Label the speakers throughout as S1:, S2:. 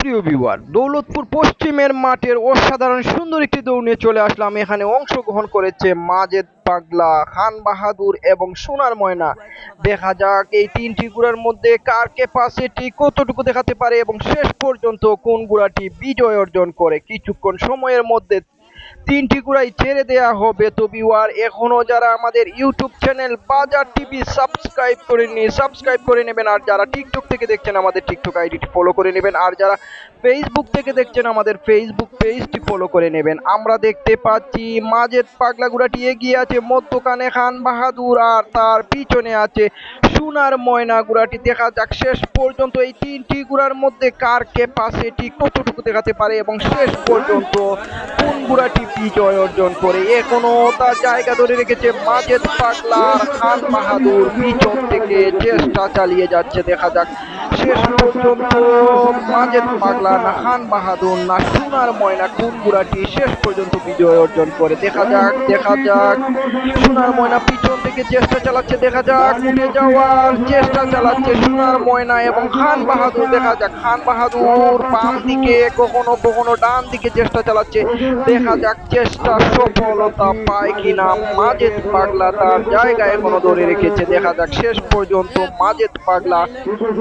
S1: সুপ্রিয় ভিউয়ার দৌলতপুর পশ্চিমের মাঠের অসাধারণ সুন্দর একটি দৌড় নিয়ে চলে আসলাম। এখানে অংশগ্রহণ করেছে মাজেদ পাগলা, খান বাহাদুর এবং সোনার ময়না। দেখা যাক এই তিনটি গুড়ার মধ্যে কার ক্যাপাসিটি কতটুকু দেখাতে পারে এবং শেষ পর্যন্ত কোন গুড়াটি বিজয় অর্জন করে। কিছুক্ষণ সময়ের মধ্যে তিনটি গুড়াই ছেড়ে দেয়া হবে। তো ভিউয়ার এখনও যারা আমাদের YouTube channel Bazar TV subscribe করেননি সাবস্ক্রাইব করে নেবেন। আর যারা টিকটক থেকে দেখছেন, আমাদের টিকটক আইডিটি ফলো করে নেবেন। আর যারা ফেসবুক থেকে দেখছেন, আমাদের ফেসবুক পেজটি ফলো করে নেবেন। আমরা দেখতে পাচ্ছি মাজেদ পাগলাগুড়াটি এগিয়ে আছে, মধ্যখানে খান বাহাদুর আর তার পিছনে আছে সোনার ময়না গুড়াটি দেখা যাক শেষ পর্যন্ত এই তিনটি গুড়ার মধ্যে কার ক্যাপাসিটি কতটুকু দেখাতে পারে এবং শেষ পর্যন্ত কোন গুড়াটি বিজয় অর্জন করে এখনও তার জায়গা ধরে রেখেছে মাজেদ পাগলা খান বাহাদুর, পিছন থেকে চেষ্টা চালিয়ে যাচ্ছে, দেখা যাক শেষ পর্যন্ত মাজেদ পাগলা না খান বাহাদুর না সোনার ময়না গুড়াটি শেষ পর্যন্ত বিজয় অর্জন করে। দেখা যাক দেখা যাক। সোনার ময়না পিছন থেকে চেষ্টা চালাচ্ছে, দেখা যাক। উঠে যাওয়ার চেষ্টা চালাচ্ছে সোনার ময়না এবং খান বাহাদুর। দেখা যাক, খান বাহাদুর বাম দিকে কখনো কখনো ডান দিকে চেষ্টা চালাচ্ছে। দেখা যাক, চেষ্টা সফলতা পায় কিনা। মাজেদ পাগলা তার জায়গা এখনও ধরে রেখেছে। দেখা যাক, শেষ পর্যন্ত মাজেদ পাগলা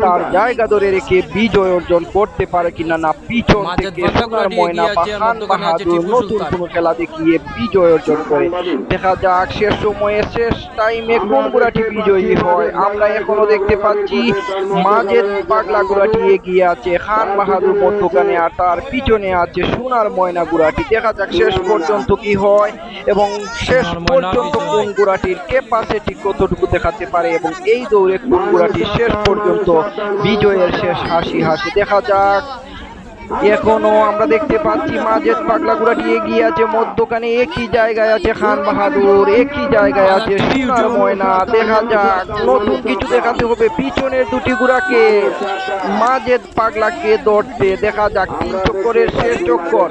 S1: তার জায়গা ধরে রেখে বিজয় অর্জন করতে পারে কিনা না পিছন থেকে সোনার ময়না বা খান বাহাদুর নতুন। কোনো খেলা দেখিয়ে বিজয় অর্জন করে। দেখা যাক শেষ সময়ে শেষ টাইমে কোন গুড়াটি বিজয়ী হয়। আমরা এখনও দেখতে পাচ্ছি মাজেদ পাগলা গুড়াটি এগিয়ে আছে। খান বাহাদুর মধ্যখানে আর তার পিছনে আছে সোনার ময়না গুড়াটি দেখা যাক শেষ পর্যন্ত কি হয়। এবং শেষ পর্যন্ত। কোন গোড়াটির ক্যাপাসিটি কতটুকু দেখাতে পারে এবং এই দৌড়ে কোন গোড়াটি শেষ পর্যন্ত বিজয়ের শেষ হাসি হাসি দেখা যাক এখনও আমরা দেখতে পাচ্ছি মাজেদ পাগলা গুড়াটি এগিয়ে আছে, মধ্যখানে একই জায়গায় আছে খান বাহাদুর, একই জায়গায় আছে সোনার ময়না। দেখা যাক, নতুন কিছু দেখাতে হবে পিছনের দুটি গুড়াকে। মাজেদ পাগলাকে ধরতে, দেখা যাক, তিন চক্করের শেষ চক্কর।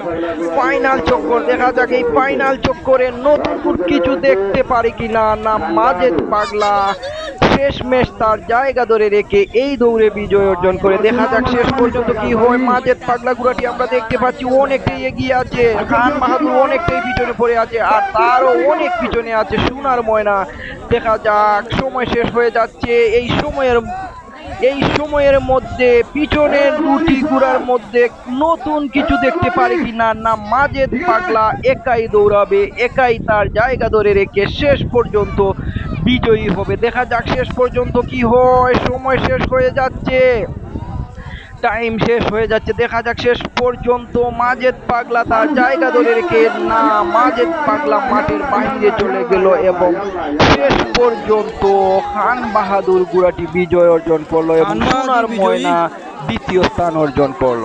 S1: ফাইনাল চক্কর, দেখা যাক এই ফাইনাল চক্করে নতুন কিছু দেখতে পারি কিনা। না মাজেদ পাগলা। শেষ ম্যাচ তার জায়গা ধরে রেখে এই দৌড়ে বিজয় অর্জন করে। দেখা যাক শেষ পর্যন্ত কি হয়। মাজেদ পাগলা গুড়াটি আমরা দেখতে পাচ্ছি অনেকটাই এগিয়ে আছে। খান বাহাদুর অনেকটাই পিছনে পড়ে আছে আর তারও অনেক পিছনে আছে সোনার ময়না। দেখা যাক, সময় শেষ হয়ে যাচ্ছে। এই সময়ের এই সময়ের মধ্যে, পিছনের দুটি গুড়ার মধ্যে নতুন কিছু দেখতে পারি কিনা? না মাজেদ পাগলা একাই দৌড়াবে, একাই তার জায়গা ধরে রেখে শেষ পর্যন্ত বিজয়ী হবে। দেখা যাক শেষ পর্যন্ত কি হয়। সময় শেষ হয়ে যাচ্ছে। টাইম শেষ হয়ে যাচ্ছে। দেখা যাক শেষ পর্যন্ত মাজেদ পাগলা তার জায়গা ধরে রেখে না মাজেদ পাগলা মাঠের বাইরে চলে গেল এবং শেষ পর্যন্ত খান বাহাদুর গুড়াটি বিজয় অর্জন করল এবং সোনার ময়না দ্বিতীয় স্থান অর্জন করল।